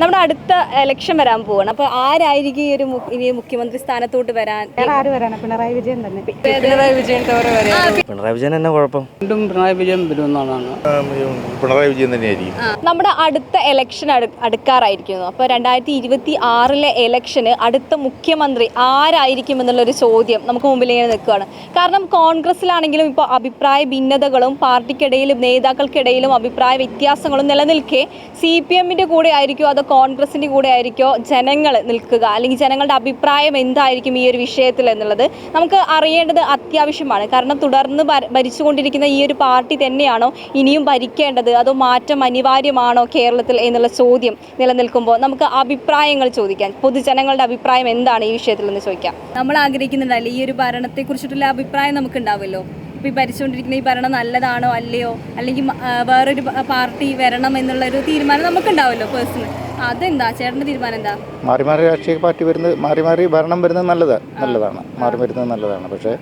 നമ്മുടെ അടുത്ത ഇലക്ഷൻ വരാൻ പോവാണ്. അപ്പൊ ആരായിരിക്കും ഈ ഒരു മു- ഇനി മുഖ്യമന്ത്രി സ്ഥാനത്തോട്ട് വരാൻ? വേറെ ആര് വരാനാ? പിണറായി വിജയൻ തന്നെ. പിണറായി വിജയൻ വരെ. പിണറായി വിജയൻ തന്നെ കുഴപ്പം. വീണ്ടും പിണറായി വിജയൻ വരുമെന്നാണ്. പിണറായി വിജയൻ തന്നെയായിരിക്കും. നമ്മുടെ അടുത്ത ഇലക്ഷൻ അടു അടുക്കാറായിരിക്കുന്നു. അപ്പോൾ രണ്ടായിരത്തി ഇരുപത്തി ആറിലെ ഇലക്ഷന് അടുത്ത മുഖ്യമന്ത്രി ആരായിരിക്കും എന്നുള്ളൊരു ചോദ്യം നമുക്ക് മുമ്പിൽ ഇങ്ങനെ നിൽക്കുകയാണ് കാരണം കോൺഗ്രസിലാണെങ്കിലും ഇപ്പോൾ അഭിപ്രായ ഭിന്നതകളും പാർട്ടിക്കിടയിലും നേതാക്കൾക്കിടയിലും അഭിപ്രായ വ്യത്യാസങ്ങളും നിലനിൽക്കെ സി പി എമ്മിന്റെ കൂടെ ആയിരിക്കും അതോ കോൺഗ്രസിന്റെ കൂടെ ആയിരിക്കോ ജനങ്ങൾ നിൽക്കുക? അല്ലെങ്കിൽ ജനങ്ങളുടെ അഭിപ്രായം എന്തായിരിക്കും ഈ ഒരു വിഷയത്തിൽ എന്നുള്ളത് നമുക്ക് അറിയേണ്ടത് അത്യാവശ്യമാണ്. കാരണം തുടർന്ന് ഭര- ഭരിച്ചുകൊണ്ടിരിക്കുന്ന ഈ ഒരു പാർട്ടി തന്നെയാണോ ഇനിയും ഭരിക്കേണ്ടത്? അതോ മാറ്റം അനിവാര്യമാണോ കേരളത്തിൽ എന്നുള്ള ചോദ്യം നിലനിൽക്കുമ്പോൾ നമുക്ക് അഭിപ്രായങ്ങൾ ചോദിക്കാം. പൊതുജനങ്ങളുടെ അഭിപ്രായം എന്താണ് ഈ വിഷയത്തിൽ എന്ന് ചോദിക്കാം. നമ്മൾ ആഗ്രഹിക്കുന്നുണ്ടല്ലോ ഈ ഒരു ഭരണത്തെ കുറിച്ചിട്ടുള്ള അഭിപ്രായം നമുക്ക് ഉണ്ടാവുമല്ലോ ഇപ്പോൾ ഈ ഭരിച്ചുകൊണ്ടിരിക്കുന്ന ഈ ഭരണം നല്ലതാണോ അല്ലയോ? അല്ലെങ്കിൽ വേറൊരു പാർട്ടി വരണം എന്നുള്ളൊരു തീരുമാനം നമുക്കുണ്ടാവുമല്ലോ പേഴ്സണൽ അതെന്താ? ചേട്ടന്റെ തീരുമാനം എന്താ? മാറി മാറി രാഷ്ട്രീയ പാർട്ടി വരുന്നത് മാറി മാറി ഭരണം വരുന്നത് നല്ലതാണ്. നല്ലതാണ് മാറി വരുന്നത് നല്ലതാണ്. പക്ഷേ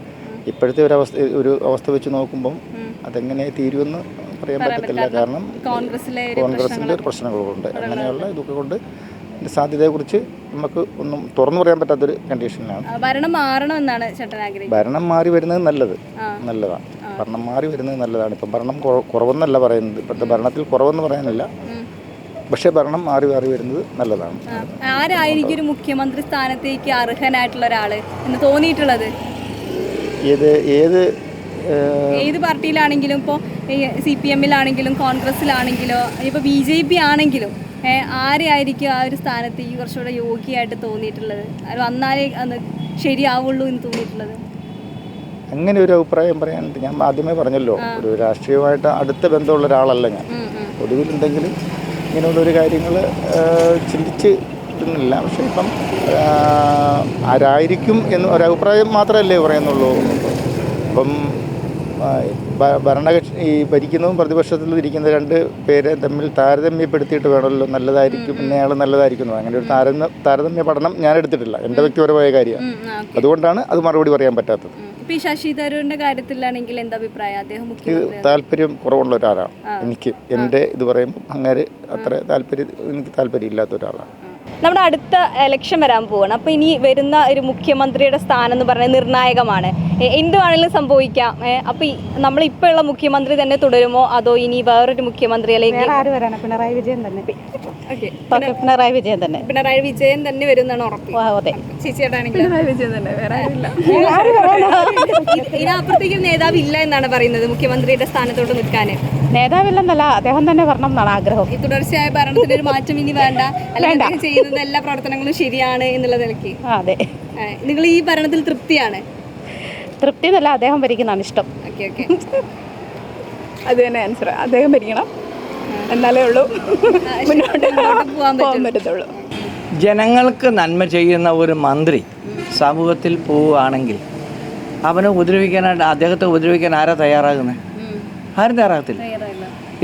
ഇപ്പോഴത്തെ ഒരു അവസ്ഥ ഒരു അവസ്ഥ വെച്ച് നോക്കുമ്പം അതെങ്ങനെ തീരുമെന്ന് പറയാൻ പറ്റത്തില്ല. കാരണം കോൺഗ്രസിലെ കോൺഗ്രസിന്റെ പ്രശ്നങ്ങളുണ്ട്. അങ്ങനെയുള്ള ഇതൊക്കെ കൊണ്ട് സാധ്യതയെക്കുറിച്ച് നമുക്ക് ഒന്നും തുറന്നു പറയാൻ പറ്റാത്തൊരു കണ്ടീഷനിലാണ്. ഭരണം മാറണം എന്നാണ് ചേട്ടൻ ആഗ്രഹിക്കുന്നത്. ഭരണം മാറി വരുന്നത് നല്ലത്. നല്ലതാണ്. ഭരണം മാറി വരുന്നത് നല്ലതാണ്. ഇപ്പം ഭരണം കുറ- കുറവെന്നല്ല പറയുന്നത്. ഇപ്പോഴത്തെ ഭരണത്തിൽ കുറവെന്ന് പറയാനില്ല. പക്ഷേ ഭരണം മാറി മാറി വരുന്നത് നല്ലതാണ്. ആരായിരിക്കും ഒരു മുഖ്യമന്ത്രി സ്ഥാനത്തേക്ക് അർഹനായിട്ടുള്ള ഒരാൾ എന്ന് തോന്നിയിട്ടുള്ളത്? ഏത് ഏത് ഏത് പാർട്ടിയിലാണെങ്കിലും ഇപ്പോൾ സി പി എമ്മിലാണെങ്കിലും കോൺഗ്രസിലാണെങ്കിലോ ഇപ്പോൾ ബി ജെ പി ആണെങ്കിലും ആരെയായിരിക്കും ആ ഒരു സ്ഥാനത്ത് ഈ കുറച്ചുകൂടെ യോഗ്യമായിട്ട് തോന്നിയിട്ടുള്ളത്? അത് വന്നാലേ അത് ശരിയാവുള്ളൂ എന്ന് തോന്നിയിട്ടുള്ളത്. അങ്ങനെ ഒരു അഭിപ്രായം പറയാനുണ്ട്. ഞാൻ ആദ്യമേ പറഞ്ഞല്ലോ ഒരു രാഷ്ട്രീയമായിട്ട് അടുത്ത ബന്ധമുള്ള ഒരാളല്ല ഞാൻ. ഒടുവിലുണ്ടെങ്കിലും ഇങ്ങനെയുള്ള ഒരു കാര്യങ്ങൾ ചിന്തിച്ച് ഇടുന്നില്ല. പക്ഷേ ഇപ്പം ആരായിരിക്കും എന്ന് ഒരഭിപ്രായം മാത്രമല്ലേ പറയുന്നുള്ളൂ. അപ്പം ഭരണകക്ഷി ഈ ഭരിക്കുന്നതും പ്രതിപക്ഷത്തിലും ഇരിക്കുന്ന രണ്ട് പേരെ തമ്മിൽ താരതമ്യപ്പെടുത്തിയിട്ട് വേണമല്ലോ. നല്ലതായിരിക്കും ഇന്നയാൾ നല്ലതായിരിക്കും അങ്ങനെ ഒരു താരതമ്യ താരതമ്യ പഠനം ഞാൻ എടുത്തിട്ടില്ല. എന്റെ വ്യക്തിപരമായ കാര്യമാണ്. അതുകൊണ്ടാണ് അത് മറുപടി പറയാൻ പറ്റാത്തത്. ഈ ശശി തരൂരിന്റെ കാര്യത്തിലാണെങ്കിൽ എന്താ അഭിപ്രായം? അദ്ദേഹം താല്പര്യം കുറവുള്ള ഒരാളാണ്. എനിക്ക് എന്റെ ഇത് പറയുമ്പോൾ അങ്ങനെ അത്ര താല്പര്യം എനിക്ക് താല്പര്യം ഇല്ലാത്ത ഒരാളാണ്. നമ്മുടെ അടുത്ത ഇലക്ഷൻ വരാൻ പോവാണ്. അപ്പോൾ ഇനി വരുന്ന ഒരു മുഖ്യമന്ത്രിയുടെ സ്ഥാനം എന്ന് പറയുന്നത് നിർണായകമാണ് എന്തുവാണെങ്കിലും എന്ത് വേണമെങ്കിലും സംഭവിക്കാം അപ്പോൾ നമ്മൾ ഇപ്പോഴുള്ള മുഖ്യമന്ത്രി തന്നെ തുടരുമോ? അതോ ഇനി വേറൊരു മുഖ്യമന്ത്രി അല്ലെങ്കിൽ വേറെ ആര് വരാനാ? പിണറായി വിജയൻ തന്നെ. പിണറായി വിജയൻ തന്നെ. പിണറായി വിജയൻ തന്നെ വരുന്നതാണ് ഉറപ്പ്. അതെ. പിണറായി വിജയൻ തന്നെ. വേറെ ഇതിനപ്പുറത്തേക്കും നേതാവ് ഇല്ല. എന്നാണ് പറയുന്നത് മുഖ്യമന്ത്രിയുടെ സ്ഥാനത്തോട്ട് നിൽക്കാൻ നേതാവില്ലെന്നല്ല അദ്ദേഹം തന്നെ വരണം എന്നാണ് ആഗ്രഹം. ഈ തുടർച്ചയായ ഭരണത്തിന് ഒരു മാറ്റം ഇനി വേണ്ട. അല്ലെങ്കിൽ ചെയ്യുന്നത് ചെയ്യുന്ന എല്ലാ പ്രവർത്തനങ്ങളും ശരിയാണ് എന്നുള്ള നിലയ്ക്ക്. അതെ. നിങ്ങൾ ഈ ഭരണത്തിൽ തൃപ്തിയാണ്? തൃപ്തി എന്നല്ല അദ്ദേഹം ഭരിക്കുന്നതാണ് ഇഷ്ടം. Okay okay. അത് തന്നെ ആൻസർ അദ്ദേഹം ഭരിക്കണം. എന്നാലേ ഉള്ളൂ. മുന്നോട്ട് പോകാൻ പോകാൻ പറ്റത്തുള്ളൂ. ജനങ്ങൾക്ക് നന്മ ചെയ്യുന്ന ഒരു മന്ത്രി സമൂഹത്തിൽ പോവുകയാണെങ്കിൽ അവനെ ഉപദ്രവിക്കാനായിട്ട് അദ്ദേഹത്തെ ഉപദ്രവിക്കാൻ ആരാ തയ്യാറാകുന്നത് ആരും തയ്യാറാകത്തില്ല.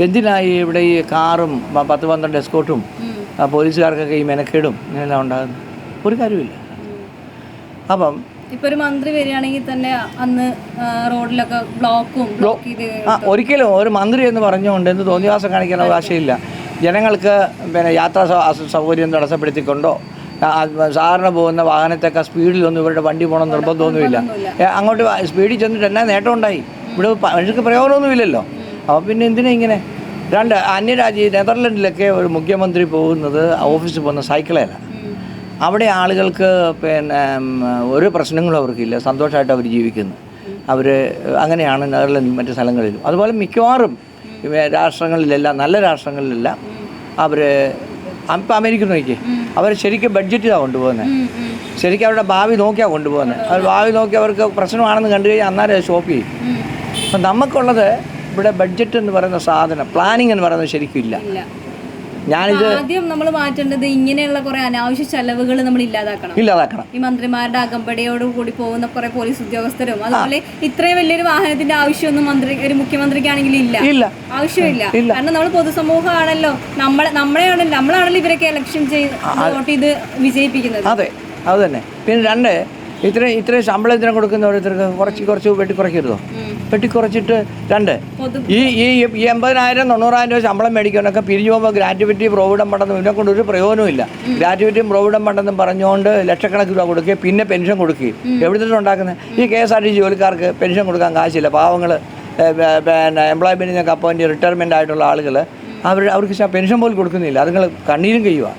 എന്തിനായി ഇവിടെ ഈ കാറും പത്ത് പന്ത്രണ്ട് എസ്കോട്ടും പോലീസുകാർക്കൊക്കെ ഈ മെനക്കേടും ഇങ്ങനെയെല്ലാം ഉണ്ടാകുന്നത്? ഒരു കാര്യമില്ല അപ്പം ഇപ്പൊ ഒരു മന്ത്രി വരികയാണെങ്കിൽ തന്നെ അന്ന് റോഡിലൊക്കെ ബ്ലോക്കും ഒരിക്കലും ഒരു മന്ത്രി എന്ന് പറഞ്ഞുകൊണ്ട് എന്ത് തോന്നിവാസം കാണിക്കാൻ അവകാശമില്ല. ജനങ്ങൾക്ക് പിന്നെ യാത്രാ സൗകര്യം തടസ്സപ്പെടുത്തിക്കൊണ്ടോ? സാധാരണ പോകുന്ന വാഹനത്തൊക്കെ സ്പീഡിലൊന്നും ഇവരുടെ വണ്ടി പോകണം നിർബന്ധമൊന്നുമില്ല. അങ്ങോട്ട് സ്പീഡിൽ ചെന്നിട്ട് എന്നാ നേട്ടമുണ്ടായി ഇവിടെ മനുഷ്യർക്ക് പ്രയോജനമൊന്നുമില്ലല്ലോ. അപ്പോൾ പിന്നെ എന്തിനാ ഇങ്ങനെ? രണ്ട് അന്യരാജ്യ നെതർലൻഡിലൊക്കെ ഒരു മുഖ്യമന്ത്രി പോകുന്നത് ഓഫീസിൽ പോകുന്ന സൈക്കിളേല. അവിടെ ആളുകൾക്ക് പിന്നെ ഒരു പ്രശ്നങ്ങളും അവർക്കില്ല. സന്തോഷമായിട്ട് അവർ ജീവിക്കുന്നു. അവർ അങ്ങനെയാണ് നെതർലൻഡ് മറ്റു സ്ഥലങ്ങളിലും അതുപോലെ മിക്കവാറും രാഷ്ട്രങ്ങളിലെല്ലാം നല്ല രാഷ്ട്രങ്ങളിലെല്ലാം അവർ ഇപ്പം അമേരിക്ക നോക്കി അവർ ശരിക്കും ബഡ്ജറ്റിലാണ് കൊണ്ടുപോകുന്നത് ശരിക്കും അവരുടെ ഭാവി നോക്കിയാണ് കൊണ്ടുപോകുന്നത് അവർ ഭാവി നോക്കി അവർക്ക് പ്രശ്നമാണെന്ന് കണ്ടു കഴിഞ്ഞാൽ അന്നേരം ഷോപ്പ് ചെയ്യും. അപ്പം നമുക്കുള്ളത് ഇവിടെ ബഡ്ജറ്റ് എന്ന് പറയുന്ന സാധനം പ്ലാനിങ് എന്ന് പറയുന്നത് ശരിക്കും ഇല്ല. ഞാനിത് ആദ്യം നമ്മൾ മാറ്റേണ്ടത് ഇങ്ങനെയുള്ള കുറെ അനാവശ്യ ചെലവുകൾ നമ്മൾ ഇല്ലാതാക്കണം. ഇല്ലാതാക്കണം. ഈ മന്ത്രിമാരുടെ അകമ്പടിയോട് കൂടി പോകുന്ന കുറെ പോലീസ് ഉദ്യോഗസ്ഥരും അതുപോലെ ഇത്രയും വലിയൊരു വാഹനത്തിന്റെ ആവശ്യമൊന്നും മന്ത്രി ഒരു മുഖ്യമന്ത്രിക്കാണെങ്കിൽ ഇല്ല. ഇല്ല. ആവശ്യമില്ല. കാരണം നമ്മൾ പൊതുസമൂഹമാണല്ലോ. നമ്മളെ നമ്മളെയാണല്ലോ നമ്മളാണല്ലോ ഇവരൊക്കെ ഇലക്ഷൻ ചെയ്ത് വോട്ട് ചെയ്ത് വിജയിപ്പിക്കുന്നത്. അതെ അത് തന്നെ. പിന്നെ രണ്ട് ഇത്രയും ഇത്രയും ശമ്പളം ഇത്രയും കൊടുക്കുന്ന ഓരോരുത്തർക്ക് കുറച്ച് കുറച്ച് വെട്ടി കുറയ്ക്കരുതോ? ഉം. വെട്ടിക്കുറച്ചിട്ട് രണ്ട്. ഈ ഈ ഈ എൺപതിനായിരം തൊണ്ണൂറായിരം രൂപ ശമ്പളം മേടിക്കാനൊക്കെ പിരിഞ്ഞു പോകുമ്പോൾ ഗ്രാറ്റുവിറ്റി പ്രോവിഡം പണ്ടെന്നും ഇതിനെ കൊണ്ട് ഒരു പ്രയോജനമില്ല ഗ്രാറ്റുവിറ്റിയും പ്രോവിഡം പണ്ടെന്നും പറഞ്ഞുകൊണ്ട് ലക്ഷക്കണക്കിന് രൂപ കൊടുക്കുകയും പിന്നെ പെൻഷൻ കൊടുക്കുകയും. എവിടുത്തെ ഉണ്ടാക്കുന്നത്? ഈ കെ എസ് ആർ ടി ജോലിക്കാർക്ക് പെൻഷൻ കൊടുക്കാൻ കാശില്ല. പാവങ്ങൾ പിന്നെ എംപ്ലോയ്മെന്റ് ഞങ്ങൾക്ക് അപ്പോയിന്റ് റിട്ടയർമെന്റ് ആയിട്ടുള്ള ആളുകൾ അവർ അവർക്ക് പെൻഷൻ പോലും കൊടുക്കുന്നില്ല. അതുങ്ങൾ കണ്ണീരും കഴിയുക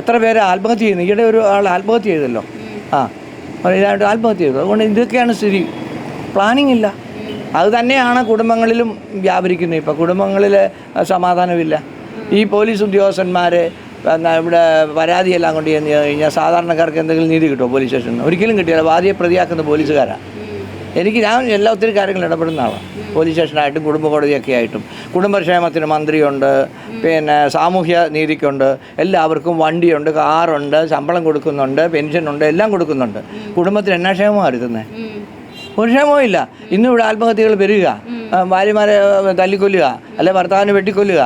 എത്ര പേര് ആത്മഹത്യ ചെയ്യുന്നു? ഈയിടെ ഒരു ആൾ ആത്മഹത്യ ചെയ്തല്ലോ. ആ. ഇതായിട്ട് ആത്മഹത്യ ചെയ്തു. അതുകൊണ്ട് ഇതൊക്കെയാണ് സ്ഥിതി. പ്ലാനിങ് ഇല്ല. അത് തന്നെയാണ് കുടുംബങ്ങളിലും വ്യാപരിക്കുന്നത്. ഇപ്പോൾ കുടുംബങ്ങളിൽ സമാധാനമില്ല. ഈ പോലീസ് ഉദ്യോഗസ്ഥന്മാർ ഇവിടെ പരാതിയെല്ലാം കൊണ്ട് ചെന്ന് കഴിഞ്ഞാൽ സാധാരണക്കാർക്ക് എന്തെങ്കിലും നീതി കിട്ടുമോ പോലീസ് സ്റ്റേഷനിൽ ഒരിക്കലും കിട്ടില്ല. വാദിയെ പ്രതിയാക്കുന്ന പോലീസുകാരാണ് എനിക്ക് ഞാൻ എല്ലാ ഒത്തിരി കാര്യങ്ങൾ ഇടപെടുന്ന ആളാണ് പോലീസ് സ്റ്റേഷനായിട്ടും കുടുംബ കോടതിയൊക്കെ ആയിട്ടും. കുടുംബക്ഷേമത്തിന് മന്ത്രിയുണ്ട് പിന്നെ സാമൂഹ്യ നീതിക്കുണ്ട് എല്ലാവർക്കും വണ്ടിയുണ്ട് കാറുണ്ട് ശമ്പളം കൊടുക്കുന്നുണ്ട് പെൻഷനുണ്ട് എല്ലാം കൊടുക്കുന്നുണ്ട്. കുടുംബത്തിന് എന്നാ ക്ഷേമമാണ് വരുത്തുന്നത് ഒരു ക്ഷേമവും ഇല്ല. ഇന്നും ഇവിടെ ആത്മഹത്യകൾ വരിക ഭാര്യമാരെ തല്ലിക്കൊല്ലുക. അല്ലെ ഭർത്താവിനെ വെട്ടിക്കൊല്ലുക.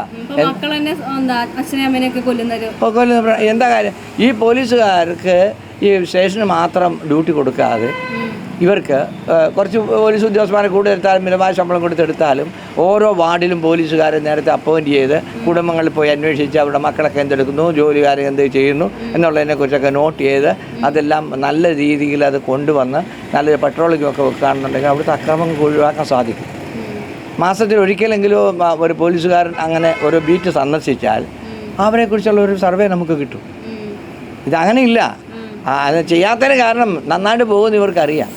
കൊല്ലുന്ന എന്താ കാര്യം? ഈ പോലീസുകാർക്ക് ഈ സ്റ്റേഷന് മാത്രം ഡ്യൂട്ടി കൊടുക്കാതെ ഇവർക്ക് കുറച്ച് പോലീസ് ഉദ്യോഗസ്ഥന്മാരെ കൂടെ എടുത്താലും മിതമായ ശമ്പളം കൊടുത്തെടുത്താലും ഓരോ വാർഡിലും പോലീസുകാരെ നേരത്തെ അപ്പോയിന്റ് ചെയ്ത് കുടുംബങ്ങളിൽ പോയി അന്വേഷിച്ച് അവരുടെ മക്കളൊക്കെ എന്തെടുക്കുന്നു ജോലിക്കാരെ എന്ത് ചെയ്യുന്നു എന്നുള്ളതിനെക്കുറിച്ചൊക്കെ നോട്ട് ചെയ്ത് അതെല്ലാം നല്ല രീതിയിൽ അത് കൊണ്ടുവന്ന് നല്ലൊരു പെട്രോളിംഗ് ഒക്കെ വെക്കുകയാണെന്നുണ്ടെങ്കിൽ അവിടുത്തെ അക്രമങ്ങൾ ഒഴിവാക്കാൻ സാധിക്കും. മാസത്തിൽ ഒരിക്കലെങ്കിലും ഒരു പോലീസുകാരൻ അങ്ങനെ ഒരു ബീറ്റ് സന്ദർശിച്ചാൽ അവരെക്കുറിച്ചുള്ള ഒരു സർവേ നമുക്ക് കിട്ടും. ഇതങ്ങനെയില്ല അത് ചെയ്യാത്തതിന് കാരണം നന്നായിട്ട് പോകുന്ന ഇവർക്കറിയാം.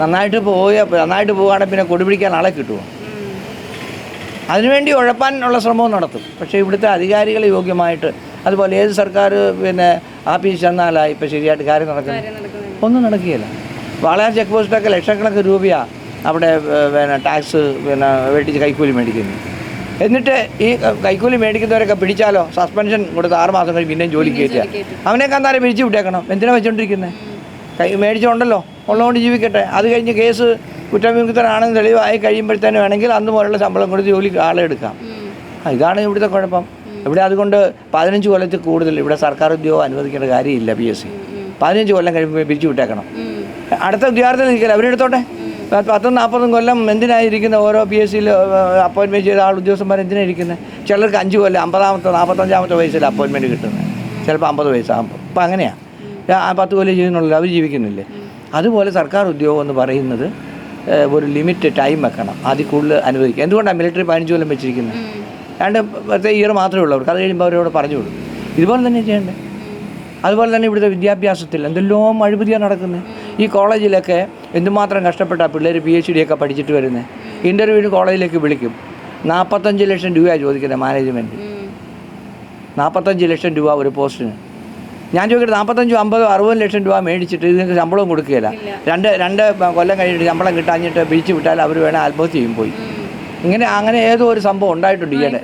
നന്നായിട്ട് പോവുക നന്നായിട്ട് പോവുകയാണെങ്കിൽ പിന്നെ കൊടിപിടിക്കാൻ ആളെ കിട്ടുമോ? അതിനുവേണ്ടി ഉഴപ്പാനുള്ള ശ്രമവും നടത്തും. പക്ഷേ ഇവിടുത്തെ അധികാരികൾ യോഗ്യമായിട്ട് അതുപോലെ ഏത് സർക്കാർ പിന്നെ ആഫീസ് ചെന്നാലാ ഇപ്പം ശരിയായിട്ട് കാര്യം നടക്കുന്നത്? ഒന്നും നടക്കുകയില്ല. വാളയാർ ചെക്ക് പോസ്റ്റൊക്കെ ലക്ഷക്കണക്കിന് രൂപയാണ് അവിടെ പിന്നെ ടാക്സ് പിന്നെ വെട്ടിച്ച് കൈക്കൂലി മേടിക്കുന്നു എന്നിട്ട് ഈ കൈക്കൂലി മേടിക്കുന്നവരൊക്കെ പിടിച്ചാലോ? സസ്പെൻഷൻ കൊടുത്ത് ആറുമാസം കഴിഞ്ഞ് പിന്നെയും ജോലിക്ക് കയറ്റുക. അവനെയൊക്കെ എന്തായാലും പിരിച്ചു വിട്ടേക്കണം. എന്തിനാണ് വെച്ചുകൊണ്ടിരിക്കുന്നത് കൈ മേടിച്ചുണ്ടല്ലോ. ഉള്ളതുകൊണ്ട് ജീവിക്കട്ടെ. അത് കഴിഞ്ഞ് കേസ് കുറ്റവിമുക്തനാണെന്ന് തെളിവായി കഴിയുമ്പോഴത്തേനും വേണമെങ്കിൽ അന്ന് പോലുള്ള ശമ്പളം കൊടുത്ത് ജോലിക്ക് ആളെ എടുക്കാം. ആ, ഇതാണ് ഇവിടുത്തെ കുഴപ്പം. ഇവിടെ അതുകൊണ്ട് പതിനഞ്ച് കൊല്ലത്തിൽ കൂടുതൽ ഇവിടെ സർക്കാർ ഉദ്യോഗം അനുവദിക്കേണ്ട കാര്യമില്ല പി എസ് സി. പതിനഞ്ച് കൊല്ലം കഴിയുമ്പോൾ പിരിച്ചു വിട്ടേക്കണം. അടുത്ത ഉദ്യോഗാർത്ഥി നിൽക്കില്ല? അവരെടുത്തോട്ടെ പത്തും നാൽപ്പതും കൊല്ലം എന്തിനായിരിക്കുന്ന ഓരോ പി എസ് സിയിൽ അപ്പോയിൻമെന്റ് ചെയ്ത ആൾ ഉദ്യോഗസ്ഥന്മാർ എന്തിനാണ് ഇരിക്കുന്നത് ചിലർക്ക് അഞ്ച് കൊല്ലം അമ്പതാമത്തെ നാൽപ്പത്തഞ്ചാമത്തെ വയസ്സിൽ അപ്പോയിൻമെന്റ് കിട്ടുന്നത് ചിലപ്പോൾ അമ്പത് വയസ്സാകുമ്പോൾ. അപ്പോൾ അങ്ങനെയാണ് ആ പത്ത് കൊല്ലം ചെയ്യുന്നുള്ളൂ. അവർ ജീവിക്കുന്നില്ലേ? അതുപോലെ സർക്കാർ ഉദ്യോഗം എന്ന് പറയുന്നത് ഒരു ലിമിറ്റ് ടൈം വെക്കണം. അതിൽ കൂടുതൽ അനുവദിക്കുക. എന്തുകൊണ്ടാണ് മിലിറ്ററി പതിനഞ്ച് കൊല്ലം വെച്ചിരിക്കുന്നത്? രണ്ട് പത്ത് ഇയർ മാത്രമേ ഉള്ളൂ അവർക്ക്. അത് കഴിയുമ്പോൾ അവരോട് പറഞ്ഞു കൊടുക്കും ഇതുപോലെ തന്നെ ചെയ്യേണ്ടത് അതുപോലെ തന്നെ ഇവിടുത്തെ വിദ്യാഭ്യാസത്തിൽ എന്തെല്ലോ അഴിമതിയാണ് നടക്കുന്നത് ഈ കോളേജിലൊക്കെ എന്തുമാത്രം കഷ്ടപ്പെട്ട പിള്ളേർ പി എച്ച് ഡി ഒക്കെ പഠിച്ചിട്ട് വരുന്നത് ഇന്റർവ്യൂവിന് കോളേജിലേക്ക് വിളിക്കും. നാൽപ്പത്തഞ്ച് ലക്ഷം രൂപയാണ് ചോദിക്കുന്നത് മാനേജ്മെന്റ് നാൽപ്പത്തഞ്ച് ലക്ഷം രൂപ ഒരു പോസ്റ്റിന്. ഞാൻ ചോദിക്കട്ടെ നാൽപ്പത്തഞ്ചും അമ്പതും അറുപതും ലക്ഷം രൂപ മേടിച്ചിട്ട് ഇതിന് ശമ്പളവും കൊടുക്കുകയില്ല. രണ്ട് രണ്ട് കൊല്ലം കഴിഞ്ഞിട്ട് ശമ്പളം കിട്ടാഞ്ഞിട്ട് പിരിച്ചു വിട്ടാൽ അവർ വേണേൽ ആത്മഹത്യ ചെയ്യും പോയി. ഇങ്ങനെ അങ്ങനെ ഏതോ ഒരു സംഭവം ഉണ്ടായിട്ടുണ്ട് ഈയിടെ.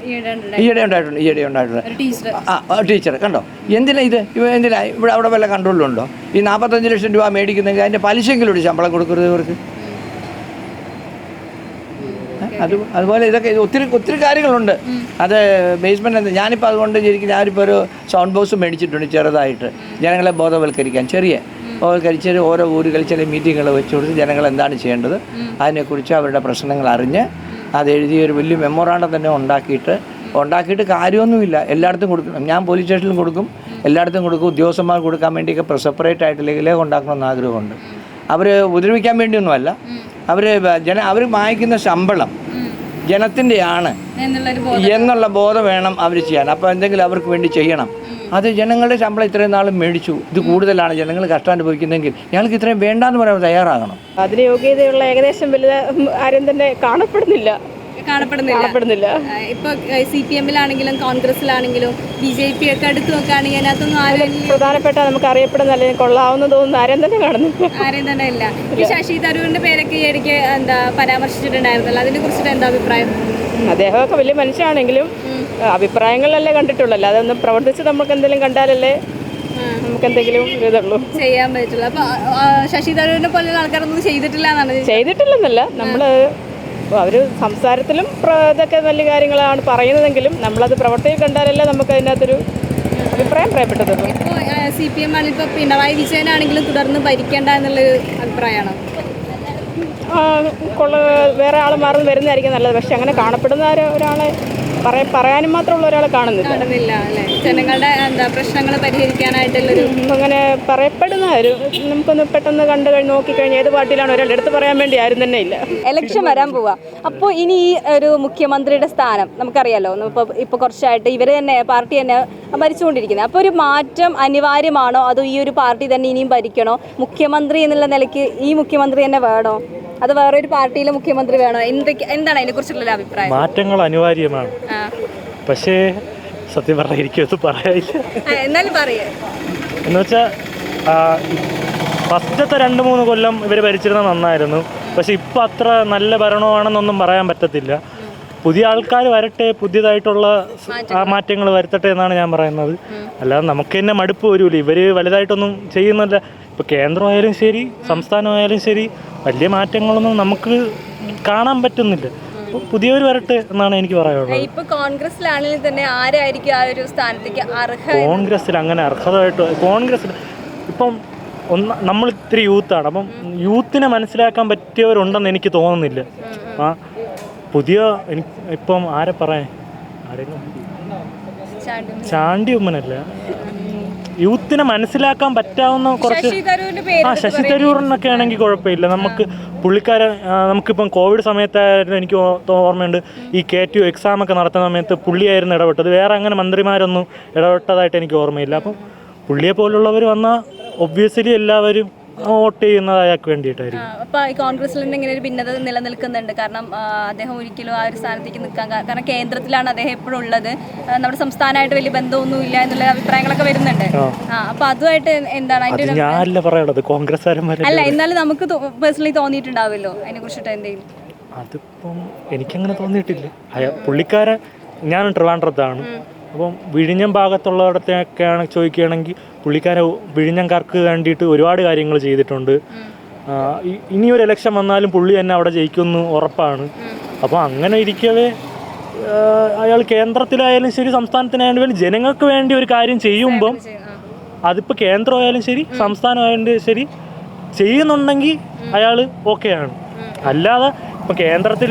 ഈയിടെ ഉണ്ടായിട്ടുണ്ട്. ഈയിടെ ഉണ്ടായിട്ടുണ്ട് ആ ടീച്ചർ കണ്ടോ? എന്തിനാ ഇത്? എന്തിനാ? ഇവിടെ അവിടെ വല്ല കൺട്രോളിലുണ്ടോ ഈ നാൽപ്പത്തഞ്ച് ലക്ഷം രൂപ മേടിക്കുന്നെങ്കിൽ അതിന്റെ പലിശയെങ്കിലും ഒരു ശമ്പളം കൊടുക്കരുത് ഇവർക്ക്. അത് അതുപോലെ ഇതൊക്കെ ഒത്തിരി ഒത്തിരി കാര്യങ്ങളുണ്ട്. അത് ബേസ്മെന്റ് എന്താ ഞാനിപ്പോൾ അതുകൊണ്ട് ശരിക്കും ഞാനിപ്പോൾ ഒരു സൗണ്ട് ബോക്സ് മേടിച്ചിട്ടുണ്ട് ചെറുതായിട്ട്. ജനങ്ങളെ ബോധവൽക്കരിക്കാൻ ചെറിയ ബോധവൽക്കരിച്ച് ഓരോ ഊരുകളിൽ ചില മീറ്റിങ്ങുകൾ വെച്ച് കൊടുത്ത് ജനങ്ങൾ എന്താണ് ചെയ്യേണ്ടത്? അതിനെക്കുറിച്ച് അവരുടെ പ്രശ്നങ്ങൾ അറിഞ്ഞ് അത് എഴുതി ഒരു വലിയ മെമ്മോറാണ്ടം തന്നെ ഉണ്ടാക്കിയിട്ട് ഉണ്ടാക്കിയിട്ട് കാര്യമൊന്നുമില്ല. എല്ലായിടത്തും കൊടുക്കണം ഞാൻ പോലീസ് സ്റ്റേഷനിലും കൊടുക്കും. എല്ലായിടത്തും കൊടുക്കും. ഉദ്യോഗസ്ഥന്മാർ കൊടുക്കാൻ വേണ്ടിയൊക്കെ സെപ്പറേറ്റ് ആയിട്ട് ലേഖ ഉണ്ടാക്കണമെന്ന് ആഗ്രഹമുണ്ട്. അവർ ഉപദ്രവിക്കാൻ വേണ്ടിയൊന്നുമല്ല. അവർ ജന അവർ വാങ്ങിക്കുന്ന ശമ്പളം ജനത്തിന്റെയാണ് എന്നുള്ള ബോധം വേണം അവർ ചെയ്യാൻ. അപ്പോൾ എന്തെങ്കിലും അവർക്ക് വേണ്ടി ചെയ്യണം. അത് ജനങ്ങളുടെ ശമ്പളം ഇത്രയും നാളും മേടിച്ചു. ഇത് കൂടുതലാണ്. ജനങ്ങൾ കഷ്ടം അനുഭവിക്കുന്നതെങ്കിൽ ഞങ്ങൾക്ക് ഇത്രയും വേണ്ടാന്ന് പറയാൻ തയ്യാറാകണം. അതിന് യോഗ്യതയുള്ള ഏകദേശം വലുത് ആരും തന്നെ കാണപ്പെടുന്നില്ല. കാണപ്പെടുന്നില്ല. കാണപ്പെടുന്നില്ല. ഇപ്പൊ സി പി എമ്മിലാണെങ്കിലും കോൺഗ്രസിലാണെങ്കിലും ബി ജെ പി ഒക്കെ അടുത്ത് നോക്കുകയാണെങ്കിൽ അതിനകത്തൊന്നും ആരും പ്രധാനപ്പെട്ട നമുക്ക് അറിയപ്പെടുന്ന അല്ലെങ്കിൽ കൊള്ളാവുന്ന തോന്നുന്ന ആരും തന്നെ കാണുന്നില്ല. ആരെയും തന്നെ ഇല്ല. ഈ ശശി തരൂരിന്റെ പേരൊക്കെ ഇടയ്ക്ക് എന്താ പരാമർശിച്ചിട്ടുണ്ടായിരുന്നല്ലോ. അതിനെ കുറിച്ചിട്ട് എന്താ അഭിപ്രായം? അദ്ദേഹമൊക്കെ വലിയ മനുഷ്യനാണെങ്കിലും അഭിപ്രായങ്ങളല്ലേ കണ്ടിട്ടുള്ളല്ലോ അതൊന്നും പ്രവർത്തിച്ച് നമുക്ക് എന്തെങ്കിലും കണ്ടാലല്ലേ നമുക്ക് എന്തെങ്കിലും ഇതുള്ളൂ. ചെയ്യാൻ പറ്റുള്ളൂ. അപ്പൊ ശശി തരൂരിനെ പോലെ ആൾക്കാരൊന്നും ചെയ്തിട്ടില്ല എന്നാണ് ചോദിച്ചത്. നമ്മൾ അവർ സംസാരത്തിലും ഇതൊക്കെ വലിയ കാര്യങ്ങളാണ് പറയുന്നതെങ്കിലും നമ്മളത് പ്രവർത്തിയിൽ കണ്ടാലല്ലേ നമുക്ക് അതിനകത്തൊരു അഭിപ്രായം പറയപ്പെട്ടത്. സി പി എം ആണ് ഇപ്പോൾ പിണറായി വിജയനാണെങ്കിലും തുടർന്ന് ഭരിക്കേണ്ട എന്നുള്ളൊരു അഭിപ്രായമാണ്? കൊള്ള വേറെ ആൾ മാറി വരുന്നതായിരിക്കും നല്ലത്. പക്ഷെ അങ്ങനെ കാണപ്പെടുന്ന ഒരു- ഒരാളെ പറയാനും മാത്രമുള്ള ഒരാളെ കാണുന്നില്ല. കാണുന്നില്ല അല്ലെ? ജനങ്ങളുടെ എന്താ പ്രശ്നങ്ങൾ പരിഹരിക്കാനായിട്ടുള്ളൊരു അങ്ങനെ പറയപ്പെടുന്ന ഒരു നമുക്കൊന്ന് പെട്ടെന്ന് കണ്ടു കഴിഞ്ഞ് നോക്കിക്കഴിഞ്ഞാൽ ഏത് പാർട്ടിയിലാണ് ഒരാൾ എടുത്ത് പറയാൻ വേണ്ടി ആരും തന്നെ ഇല്ല. എലക്ഷൻ വരാൻ പോവാ. അപ്പോൾ ഇനി ഈ ഒരു മുഖ്യമന്ത്രിയുടെ സ്ഥാനം നമുക്കറിയാലോ ഇപ്പോൾ ഇപ്പോൾ കുറച്ചായിട്ട് ഇവർ തന്നെ പാർട്ടി തന്നെ ഭരിച്ചുകൊണ്ടിരിക്കുന്നത് അപ്പോൾ ഒരു മാറ്റം അനിവാര്യമാണോ? അതോ ഈ ഒരു പാർട്ടി തന്നെ ഇനിയും ഭരിക്കണോ? മുഖ്യമന്ത്രി എന്നുള്ള നിലയ്ക്ക് ഈ മുഖ്യമന്ത്രി തന്നെ വേണോ? അത് വേറൊരു പാർട്ടിയിലെ മുഖ്യമന്ത്രി വേണോ? എന്തൊക്കെ എന്താണ് അതിനെക്കുറിച്ചുള്ള കുറിച്ചുള്ള അഭിപ്രായം? മാറ്റങ്ങൾ അനിവാര്യമാണ്. പക്ഷേ സത്യം പറഞ്ഞാൽ എനിക്കത് പറയാനില്ല. എന്നാലും പറയേ. എന്ന് വെച്ചാൽ ഫസ്റ്റത്തെ രണ്ട് മൂന്ന് കൊല്ലം ഇവർ ഭരിച്ചിരുന്ന നന്നായിരുന്നു. പക്ഷെ ഇപ്പം അത്ര നല്ല ഭരണമാണെന്നൊന്നും പറയാൻ പറ്റത്തില്ല. പുതിയ ആൾക്കാർ വരട്ടെ പുതിയതായിട്ടുള്ള ആ മാറ്റങ്ങൾ. വരുത്തട്ടെ എന്നാണ് ഞാൻ പറയുന്നത്. അല്ലാതെ നമുക്ക് തന്നെ മടുപ്പ് വരൂല. ഇവർ വലുതായിട്ടൊന്നും ചെയ്യുന്നില്ല. ഇപ്പോൾ കേന്ദ്രമായാലും ശരി സംസ്ഥാനമായാലും ശരി വലിയ മാറ്റങ്ങളൊന്നും നമുക്ക് കാണാൻ പറ്റുന്നില്ല. പുതിയവർ വരട്ടെ എന്നാണ് എനിക്ക് പറയാനുള്ളത്. ഇപ്പൊ കോൺഗ്രസിലാണെങ്കിൽ തന്നെ ആരായിരിക്കും ആ ഒരു സ്ഥാനത്തേക്ക് അർഹ കോൺഗ്രസിൽ അങ്ങനെ അർഹതമായിട്ട് കോൺഗ്രസ്സിൽ ഇപ്പം ഒന്ന് നമ്മൾ ഇത്തിരി യൂത്താണ്. അപ്പം യൂത്തിനെ മനസ്സിലാക്കാൻ പറ്റിയവരുണ്ടെന്ന് എനിക്ക് തോന്നുന്നില്ല. ആ പുതിയ എനിക്ക് ഇപ്പം ആരെ പറയാൻ? ആരെങ്കിലും ചാണ്ടി ഉമ്മനല്ല. യൂത്തിനെ മനസ്സിലാക്കാൻ പറ്റാവുന്ന കുറച്ച് ആ ശശി തരൂറിനൊക്കെ ആണെങ്കിൽ കുഴപ്പമില്ല. നമുക്ക് പുള്ളിക്കാരൻ നമുക്കിപ്പം കോവിഡ് സമയത്തായിരുന്നു എനിക്ക് ഓർമ്മയുണ്ട്. ഈ കെ ടി എക്സാം ഒക്കെ നടത്തുന്ന സമയത്ത് പുള്ളിയായിരുന്നു ഇടപെട്ടത്. വേറെ അങ്ങനെ മന്ത്രിമാരൊന്നും ഇടപെട്ടതായിട്ട് എനിക്ക് ഓർമ്മയില്ല. അപ്പം പുള്ളിയെ പോലുള്ളവർ വന്നാൽ ഒബ്വിയസ്ലി എല്ലാവരും വോട്ട് ചെയ്യുന്നത് അയാൾക്ക് വേണ്ടിയിട്ടായിരിക്കും. അപ്പൊ ഈ കോൺഗ്രസിൽ നിന്ന് ഇങ്ങനെ ഒരു ഭിന്നത നിലനിൽക്കുന്നുണ്ട്. കാരണം അദ്ദേഹം ഒരിക്കലും ആ ഒരു സ്ഥാനത്തേക്ക് നിൽക്കാൻ കാരണം കേന്ദ്രത്തിലാണ് അദ്ദേഹം എപ്പോഴും ഉള്ളത്. നമ്മുടെ സംസ്ഥാനമായിട്ട് വലിയ ബന്ധമൊന്നും ഇല്ല എന്നുള്ള അഭിപ്രായങ്ങളൊക്കെ വരുന്നുണ്ട്. അപ്പൊ അതുമായിട്ട് എന്താണ് അത് അതിന്റെ ഞാനല്ല പറയണത്. കോൺഗ്രസ് അല്ല എന്നാലും നമുക്ക് പേഴ്സണലി തോന്നിയിട്ടുണ്ടാവുമല്ലോ അതിനെ കുറിച്ചിട്ട് എന്തെങ്കിലും. അതിപ്പം എനിക്കങ്ങനെ തോന്നിയിട്ടില്ല. പുള്ളിക്കാരെ പുള്ളിക്കാരൻ ഞാൻ ട്രിവാൻഡ്രത്താണ്. അപ്പം വിഴിഞ്ഞം ഭാഗത്തുള്ളവിടത്തെയൊക്കെയാണ് ചോദിക്കുകയാണെങ്കിൽ പുള്ളിക്കാരൻ വിഴിഞ്ഞംകാർക്ക് വേണ്ടിയിട്ട് ഒരുപാട് കാര്യങ്ങൾ ചെയ്തിട്ടുണ്ട്. ഇനിയൊരു ഇലക്ഷൻ വന്നാലും പുള്ളി തന്നെ അവിടെ ജയിക്കുമെന്ന് ഉറപ്പാണ്. അപ്പോൾ അങ്ങനെ ഇരിക്കവേ അയാൾ കേന്ദ്രത്തിലായാലും ശരി സംസ്ഥാനത്തിനായാലും വേണ്ടി ജനങ്ങൾക്ക് വേണ്ടി ഒരു കാര്യം ചെയ്യുമ്പം അതിപ്പോൾ കേന്ദ്രമായാലും ശരി സംസ്ഥാനമായാലും ശരി ചെയ്യുന്നുണ്ടെങ്കിൽ അയാൾ ഓക്കെയാണ് അല്ലാതെ ഇപ്പം കേന്ദ്രത്തിൽ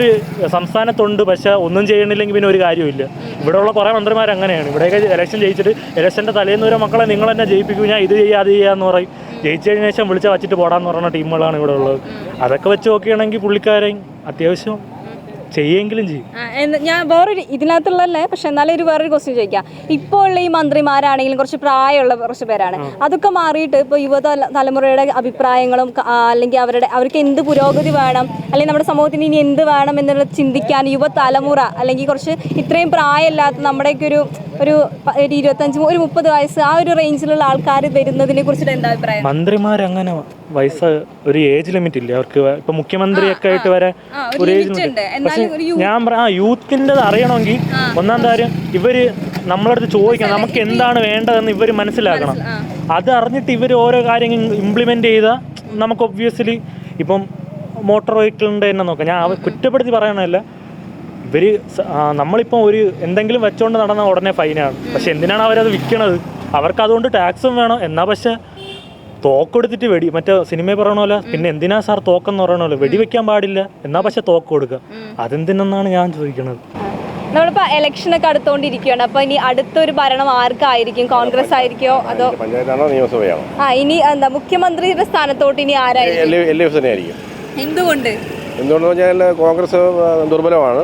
സംസ്ഥാനത്തുണ്ട് പക്ഷെ ഒന്നും ചെയ്യണില്ലെങ്കിൽ പിന്നെ ഒരു കാര്യമില്ല ഇവിടെയുള്ള കുറേ മന്ത്രിമാർ അങ്ങനെയാണ്. ഇവിടെയൊക്കെ ഇലക്ഷൻ ജയിച്ചിട്ട് ഇലക്ഷന്റെ തലേന്ന് വരെ മക്കളെ നിങ്ങൾ തന്നെ ജയിപ്പിക്കും ഞാൻ ഇത് ചെയ്യുക അത് ചെയ്യാന്ന് പറയും. ജയിച്ചതിന് ശേഷം വിളിച്ച വച്ചിട്ട് പോടാന്ന് പറയുന്ന ടീമുകളാണ് ഇവിടെ ഉള്ളത്. അതൊക്കെ വെച്ച് നോക്കുകയാണെങ്കിൽ പുള്ളിക്കാരെയും അത്യാവശ്യം ചെയ്യുമെങ്കിലും ചെയ്യും. ഞാൻ വേറൊരു ഇതിനകത്തുള്ളതല്ലേ പക്ഷെ എന്നാലും ഒരു വേറൊരു ക്വസ്റ്റ്യൻ ചോദിക്കാം. ഇപ്പോൾ ഉള്ള ഈ മന്ത്രിമാരാണെങ്കിലും കുറച്ച് പ്രായമുള്ള കുറച്ച് പേരാണ്. അതൊക്കെ മാറിയിട്ട് ഇപ്പോൾ യുവ തല- തലമുറയുടെ അഭിപ്രായങ്ങളും അല്ലെങ്കിൽ അവരുടെ അവർക്ക് എന്ത് പുരോഗതി വേണം അല്ലെങ്കിൽ നമ്മുടെ സമൂഹത്തിന് ഇനി എന്ത് വേണം എന്നുള്ളത് ചിന്തിക്കാൻ യുവ തലമുറ അല്ലെങ്കിൽ കുറച്ച് ഇത്രയും പ്രായമില്ലാത്ത നമ്മുടെയൊക്കെ ഒരു ഒരു ഇരുപത്തഞ്ച് ഒരു മുപ്പത് വയസ്സ് ആ ഒരു റേഞ്ചിലുള്ള ആൾക്കാർ വരുന്നതിനെ കുറിച്ചിട്ട് എന്താ അഭിപ്രായം? മന്ത്രിമാരങ്ങനെ വയസ്സ് ഒരു ഏജ് ലിമിറ്റ് ഇല്ല? അവർക്ക് ഇപ്പൊ മുഖ്യമന്ത്രിയൊക്കെ ആയിട്ട് വരെ ഒരു ഏജ് ലിമിറ്റ് ഞാൻ പറയാം ആ യൂത്തിന്റെ അറിയണമെങ്കിൽ ഒന്നാം കാര്യം ഇവർ നമ്മളടുത്ത് ചോദിക്കണം. നമുക്ക് എന്താണ് വേണ്ടതെന്ന് ഇവർ മനസ്സിലാക്കണം. അത് അറിഞ്ഞിട്ട് ഇവർ ഓരോ കാര്യങ്ങൾ ഇംപ്ലിമെന്റ് ചെയ്താൽ നമുക്ക് ഒബ്വിയസ്ലി ഇപ്പം മോട്ടോർ വെഹിക്കിളിന്റെ തന്നെ നോക്കാം. ഞാൻ കുറ്റപ്പെടുത്തി പറയണമല്ല ഇവർ നമ്മളിപ്പോ ഒരു എന്തെങ്കിലും വെച്ചോണ്ട് നടന്ന ഉടനെ ഫൈനാണ് പക്ഷെ എന്തിനാണ് അവരത് വിൽക്കണത് അവർക്ക് അതുകൊണ്ട് ടാക്സും വേണം. എന്നാ പക്ഷെ തോക്കെടുത്തിട്ട് വെടി. മറ്റേ സിനിമയിൽ പറയണ പിന്നെ എന്തിനാ സാർ തോക്കെന്ന് പറയണല്ലോ വെടിവെക്കാൻ പാടില്ല. എന്നാ പക്ഷെ തോക്ക് കൊടുക്കുക. അതെന്തിനെന്നാണ് ഞാൻ ചോദിക്കുന്നത് നമ്മളിപ്പോ എലക്ഷൻ ഇലക്ഷനൊക്കെ അടുത്തോണ്ടിരിക്കുകയാണ്. അപ്പൊ ഇനി അടുത്തൊരു ഭരണം ആർക്കായിരിക്കും? കോൺഗ്രസ് ആയിരിക്കോ? അതോ പഞ്ചായത്താണോ നിയമസഭയാണോ? ആ ഇനി എന്താ മുഖ്യമന്ത്രിയുടെ സ്ഥാനത്തോട്ട് ഇനി ആരായിരിക്കും? എന്തുകൊണ്ട്? എന്തുകൊണ്ടെന്ന് പറഞ്ഞാൽ കോൺഗ്രസ് ദുർബലമാണ്.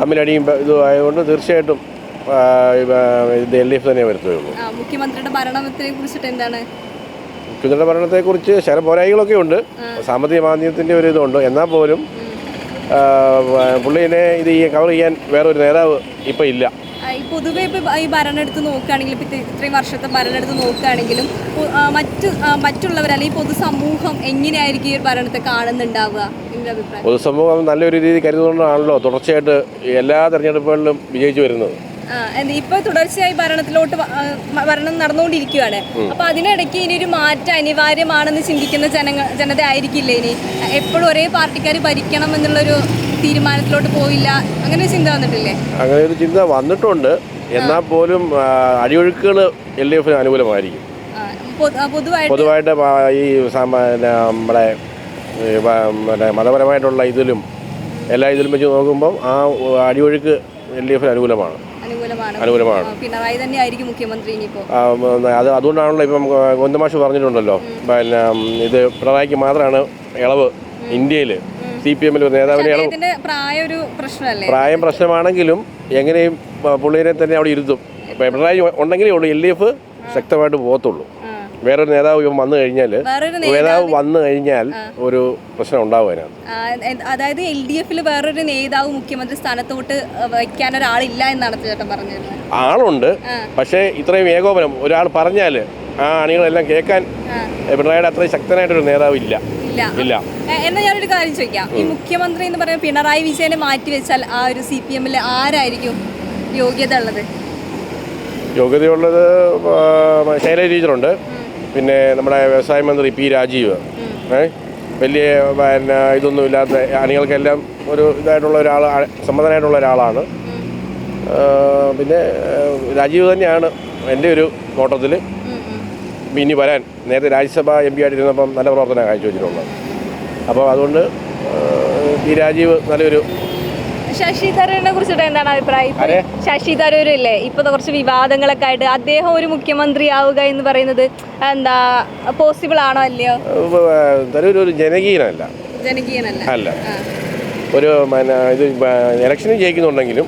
തമ്മിലടിയും ഇതും ആയതുകൊണ്ട് തീർച്ചയായിട്ടും എൽ ഡി എഫ് തന്നെ വരുത്തുകയുള്ളൂ ആ, മുഖ്യമന്ത്രിയുടെ ഭരണത്തിനെ കുറിച്ചിട്ട് എന്താണ്? മുഖ്യമന്ത്രിയുടെ ഭരണത്തെക്കുറിച്ച് ചില പോരായികളൊക്കെ ഉണ്ട്. സാമ്പത്തിക മാന്ദ്യത്തിന്റെ ഒരു ഇതുണ്ട്. എന്നാൽ പോലും പുള്ളിനെ ഇത് ഈ കവർ ചെയ്യാൻ വേറൊരു നേതാവ് ഇപ്പം ഇല്ല. പൊതുവേ ഈ പൊതുവെ ഇപ്പൊ ഈ ഭരണെടുത്ത് നോക്കുകയാണെങ്കിൽ ഇപ്പോൾ ഇത് ഇത്രയും വർഷത്തെ ഭരണെടുത്ത് നോക്കുകയാണെങ്കിലും മറ്റ് മറ്റുള്ളവർ അല്ലെങ്കിൽ പൊതുസമൂഹം എങ്ങനെയായിരിക്കും ഈ ഒരു ഭരണത്തെ കാണുന്നുണ്ടാവുക? പൊതുസമൂഹം നല്ലൊരു രീതി കരുതുകൊണ്ടാണല്ലോ തുടർച്ചയായിട്ട് എല്ലാ തെരഞ്ഞെടുപ്പുകളിലും വിജയിച്ചു വരുന്നത്. ഇപ്പൊ തുടർച്ചയായി ഭരണത്തിലോട്ട് ഭരണം നടന്നുകൊണ്ടിരിക്കുകയാണ് അപ്പൊ അതിനിടയ്ക്ക് ഇനി ഒരു മാറ്റം അനിവാര്യമാണെന്ന് ചിന്തിക്കുന്ന ജനങ്ങൾ ജനത ആയിരിക്കില്ല ഇനി? എപ്പോഴും ഒരേ പാർട്ടിക്കാർ ഭരിക്കണം എന്നുള്ളൊരു തീരുമാനത്തിലോട്ട് പോയില്ല. അങ്ങനെ ചിന്ത വന്നിട്ടില്ലേ? അങ്ങനെ ഒരു ചിന്ത വന്നിട്ടുണ്ട്. എന്നാൽ പോലും അടിയൊഴുക്കുകൾ എൽ ഡി എഫിന് അനുകൂലമായിരിക്കും. പൊതുവായിട്ട് ഈ നമ്മുടെ മതപരമായിട്ടുള്ള ഇതിലും എല്ലാ ഇതിലും വെച്ച് നോക്കുമ്പം ആ അടിയൊഴുക്ക് എൽ ഡി എഫിന് അനുകൂലമാണ്. അനുകൂലമാണ്. അനുകൂലമാണ് പിണറായി തന്നെ ആയിരിക്കും മുഖ്യമന്ത്രി അത് അതുകൊണ്ടാണല്ലോ ഇപ്പം ഗോന്തമാഷ് പറഞ്ഞിട്ടുണ്ടല്ലോ. പിന്നെ ഇത് പിണറായിക്ക് മാത്രമാണ് ഇളവ് ഇന്ത്യയിൽ സി പി എമ്മിൽ നേതാവിന് ഇളവ് പ്രായം പ്രശ്നമാണെങ്കിലും എങ്ങനെയും പുള്ളിയെ തന്നെ അവിടെ ഇരുത്തും. പിണറായി ഉണ്ടെങ്കിലേ ഉള്ളൂ എൽ ഡി എഫ് ശക്തമായിട്ട് പോകത്തുള്ളൂ. വേറൊരു നേതാവ് വന്നു കഴിഞ്ഞാൽ നേതാവ് വന്നു കഴിഞ്ഞാൽ ഒരു പ്രശ്നം ഉണ്ടാവും അതിനകത്ത്. അതായത് എൽ ഡി എഫിൽ വേറൊരു നേതാവ് മുഖ്യമന്ത്രി സ്ഥാനത്തോട്ട് വയ്ക്കാൻ ഒരാളില്ല എന്നാണ് ചേട്ടൻ പറഞ്ഞത് ആളുണ്ട്. പക്ഷേ ഇത്രയും ഏകോപനം ഒരാൾ പറഞ്ഞാൽ ആ അണികളെല്ലാം കേൾക്കാൻ പിണറായിയുടെ അത്രയും ശക്തനായിട്ടൊരു നേതാവ് ഇല്ല. ഇല്ല. എന്നാൽ ഞാനൊരു കാര്യം ചോദിക്കാം. ഈ മുഖ്യമന്ത്രി എന്ന് പറയുമ്പോൾ പിണറായി വിജയനെ മാറ്റി വെച്ചാൽ ആ ഒരു സി പി എമ്മിൽ ആരായിരിക്കും യോഗ്യത ഉള്ളത്? യോഗ്യതയുള്ളത് ശൈലജ ടീച്ചറുണ്ട്. പിന്നെ നമ്മുടെ വ്യവസായ മന്ത്രി പി രാജീവ്. ഏ? വലിയ പിന്നെ ഇതൊന്നും ഇല്ലാത്ത അണികൾക്കെല്ലാം ഒരു ഇതായിട്ടുള്ള ഒരാൾ സമ്മതനായിട്ടുള്ള ഒരാളാണ്. പിന്നെ രാജീവ് തന്നെയാണ് എന്റെ ഒരു നോട്ടത്തിൽ ഇനി വരാൻ. നേരത്തെ രാജ്യസഭ എം പി ആയിട്ടിരുന്നപ്പം നല്ല പ്രവർത്തനം കാഴ്ചവെച്ചിട്ടുള്ളത്. അപ്പോൾ അതുകൊണ്ട് പി രാജീവ് നല്ലൊരു ശശി തരൂരിനെ കുറിച്ചിട്ട് എന്താണ് അഭിപ്രായം? ശശി തരൂരില്ലേ ഇപ്പൊ കുറച്ച് വിവാദങ്ങളൊക്കെ ആയിട്ട് അദ്ദേഹം ഒരു മുഖ്യമന്ത്രി ആവുക എന്ന് പറയുന്നത് എന്താ പോസിബിൾ ആണോ അല്ലയോ? തരൂർ ഒരു ജനകീയനല്ല. ജനകീയനല്ല. അല്ല. ഒരു ഇത് ഇലക്ഷനിൽ ജയിക്കുന്നുണ്ടെങ്കിലും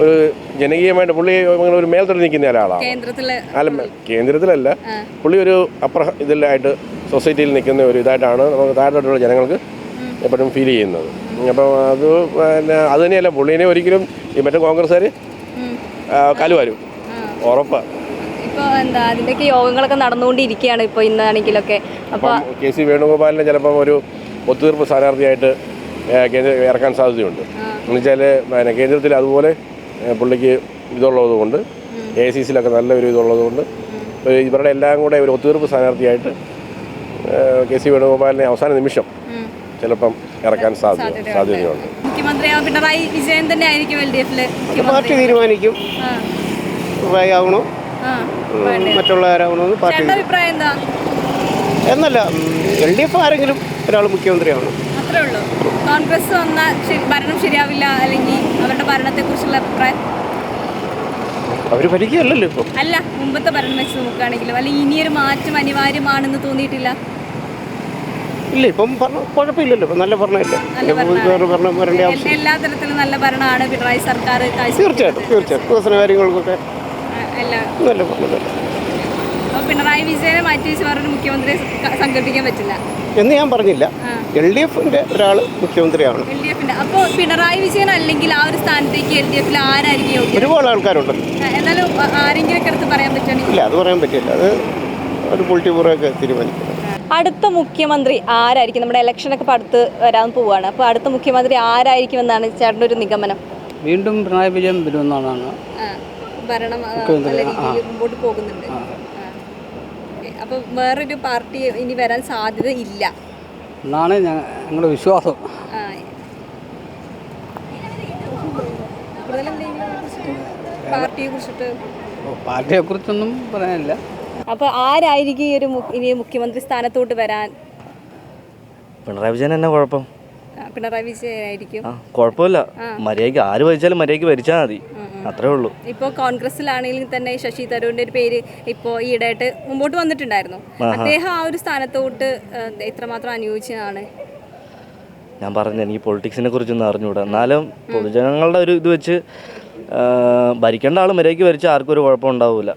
ഒരു ജനകീയമായിട്ട് പുള്ളി അങ്ങനെ ഒരു മേൽത്തടി നിൽക്കുന്ന ഒരാളാണ്. അല്ല കേന്ദ്രത്തിലല്ല. പുള്ളി ഒരു അപ്ര ഇതിലായിട്ട് സൊസൈറ്റിയിൽ നിൽക്കുന്ന ഒരു ഇതായിട്ടാണ് നമുക്ക് താഴോട്ടുള്ള ജനങ്ങൾക്ക് എപ്പോഴും ഫീൽ ചെയ്യുന്നത്. അപ്പം അത് പിന്നെ അത് തന്നെയല്ല പുള്ളീനെ ഒരിക്കലും ഈ മറ്റേ കോൺഗ്രസ്സുകാർ കലുവാരും. എന്താ അതിന്റെയൊക്കെ യോഗങ്ങളൊക്കെ നടന്നുകൊണ്ടിരിക്കുകയാണ് ഇപ്പൊ ഇന്നാണെങ്കിലൊക്കെ. അപ്പൊ അപ്പം കെ സി വേണുഗോപാലിനെ ചിലപ്പോൾ ഒരു ഒത്തുതീർപ്പ് സ്ഥാനാർത്ഥിയായിട്ട് കേന്ദ്ര ഇറക്കാൻ സാധ്യതയുണ്ട്. എന്നുവെച്ചാൽ പിന്നെ കേന്ദ്രത്തിൽ അതുപോലെ പുള്ളിക്ക് ഇതുള്ളത് കൊണ്ട് എ സി സിയിലൊക്കെ നല്ലൊരു ഇതുള്ളത് കൊണ്ട് ഇവരുടെ എല്ലാം കൂടെ ഒരു ഒത്തുതീർപ്പ് സ്ഥാനാർത്ഥിയായിട്ട് കെ സി വേണുഗോപാലിനെ അവസാന നിമിഷം ചിലപ്പം ഇറക്കാൻ സാധ്യത സാധ്യതയുണ്ട്. മുഖ്യമന്ത്രി പിണറായി വിജയൻ തന്നെ ആയിരിക്കും എൽ ഡി എഫിൽ പാർട്ടി തീരുമാനിക്കും. ആവണോ? മറ്റുള്ളവരാവണോ പാർട്ടി അഭിപ്രായം എന്താ? എന്നല്ല എൽ ഡി എഫ് ആരെങ്കിലും ഒരാൾ മുഖ്യമന്ത്രിയാണ് അത്രേ ഉള്ളൂ. കോൺഗ്രസ് വന്ന ശരി- ഭരണം ശരിയാവില്ല അല്ലെങ്കിൽ അവരുടെ ഭരണത്തെ കുറിച്ചുള്ള അഭിപ്രായം? അവർ ഭരിക്കുകയല്ലല്ലോ ഇപ്പം. അല്ല മുമ്പത്തെ ഭരണം വെച്ച് നോക്കുകയാണെങ്കിലും അല്ലെങ്കിൽ ഇനിയൊരു മാറ്റം അനിവാര്യമാണെന്ന് തോന്നിയിട്ടില്ല? ഇല്ല ഇപ്പം പറഞ്ഞ കുഴപ്പമില്ലല്ലോ. നല്ല ഭരണമില്ല? ഭരണം വരേണ്ട ആവശ്യം എല്ലാ തരത്തിലും നല്ല ഭരണമാണ്. പിണറായി സർക്കാർ തീർച്ചയായിട്ടും തീർച്ചയായിട്ടും. വികസന കാര്യങ്ങൾക്കൊക്കെ നല്ല ഭരണം പിണറായി വിജയനെ മാറ്റി വെച്ച് വേറൊരു മുഖ്യമന്ത്രിയെ സങ്കല്പിക്കാൻ പറ്റില്ല. എന്ന് ഞാൻ പറഞ്ഞില്ല. എൽ ഡി എഫിന്റെ ഒരാൾ മുഖ്യമന്ത്രിയാണ്. എൽ ഡി എഫിന്റെ. അപ്പോൾ പിണറായി വിജയൻ അല്ലെങ്കിൽ ആ ഒരു സ്ഥാനത്തേക്ക് എൽ ഡി എഫിൽ ആരായിരിക്കും ഒരുപാട് ആൾക്കാരുണ്ടല്ലോ എന്നാലും ആരെങ്കിലും ഒക്കെ എടുത്ത് പറയാൻ പറ്റുകയാണെങ്കിൽ ഇല്ല അത് പറയാൻ പറ്റില്ല. അത് ഒരു പൊളിറ്റി പൂർവമൊക്കെ തീരുമാനിക്കും. അടുത്ത മുഖ്യമന്ത്രി ആരായിരിക്കും? നമ്മുടെ ഇലക്ഷനൊക്കെ ഇപ്പോൾ അടുത്ത് വരാൻ പോവുകയാണ് അപ്പോൾ അടുത്ത മുഖ്യമന്ത്രി ആരായിരിക്കും എന്നാണ് ചേട്ടന്റെ ഒരു നിഗമനം? വീണ്ടും പിണറായി വിജയൻ വരുമെന്നാണ്. ഭരണം മുമ്പോട്ട് പോകുന്നുണ്ട്. അപ്പോൾ വേറൊരു പാർട്ടി ഇനി വരാൻ സാധ്യത ഇല്ല. എന്നാണ് ഞങ്ങളുടെ വിശ്വാസം. കൂടുതലെന്തെങ്കിലും കുറിച്ചിട്ട്? പാർട്ടിയെ കുറിച്ചൊന്നും പറയാനില്ല. അപ്പോൾ ആരായിരിക്കും ഈ ഒരു ഇനി മുഖ്യമന്ത്രി സ്ഥാനത്തോട്ട് വരാൻ? പിണറായി വിജയൻ തന്നെ കുഴപ്പം. പിണറായി വിജയനായിരിക്കും ആ കുഴപ്പമില്ല. മര്യാദയ്ക്ക് ആര് ഭരിച്ചാലും മര്യാദയ്ക്ക് ഭരിച്ചാൽ മതി. അത്രേ ഉള്ളൂ. ഇപ്പോൾ കോൺഗ്രസിലാണെങ്കിലും തന്നെ ശശി തരൂരിന്റെ ഒരു പേര് ഇപ്പോൾ ഈയിടെയായിട്ട് മുമ്പോട്ട് വന്നിട്ടുണ്ടായിരുന്നു. അദ്ദേഹം ആ ഒരു സ്ഥാനത്തോട്ട് എത്രമാത്രം അനുയോജ്യമാണ് ഞാൻ പറഞ്ഞു എനിക്ക് പൊളിറ്റിക്സിനെ കുറിച്ചൊന്നും അറിഞ്ഞുകൂടാ എന്നാലും പൊതുജനങ്ങളുടെ ഒരു ഇത് വെച്ച് ഭരിക്കേണ്ട ആൾ മര്യാദയ്ക്ക് ഭരിച്ചാൽ ആർക്കും ഒരു കുഴപ്പം ഉണ്ടാവില്ല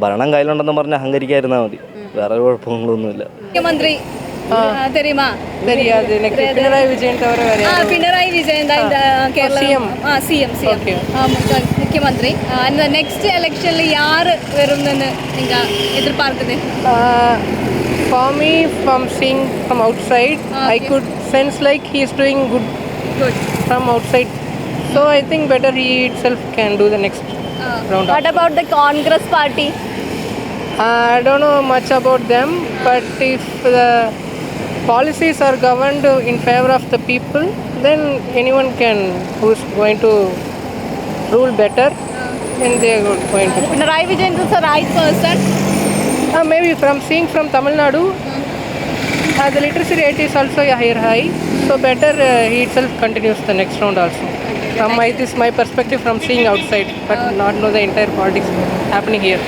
ഭരണം കയ്യിലുണ്ടെന്ന് പറഞ്ഞ് അഹങ്കരിക്കാതിരുന്നാൽ മതി വേറെ കുഴപ്പങ്ങളൊന്നുമില്ല മുഖ്യമന്ത്രി ആ, தெரியுமா தெரியாது எனக்கு பினராயி விஜயன் தவிர வேற ആ പിണറായി വിജയൻ ദാ இந்த കേരള ആ സി എം സി എം മുഖ്യമന്ത്രി നെക്സ്റ്റ് ഇലക്ഷനിൽ യാറ് വരുമെന്ന് നിങ്ങൾ എതിർപ്പാർക്കുന്നത് for me from seeing from outside i could sense like he is doing good good from outside so i think better he itself can do the next round What about the Congress party? Uh, I don't know much about them, but if the policies are governed in favor of the people, then anyone can who's going to rule better, then they are going to. Pinarayi Vijayan is the right person. Uh, maybe from seeing from Tamil Nadu, uh, the literacy rate is also higher high, so better uh, he itself continues the next round also. From my, this is my perspective from seeing outside, but not know the entire politics happening here.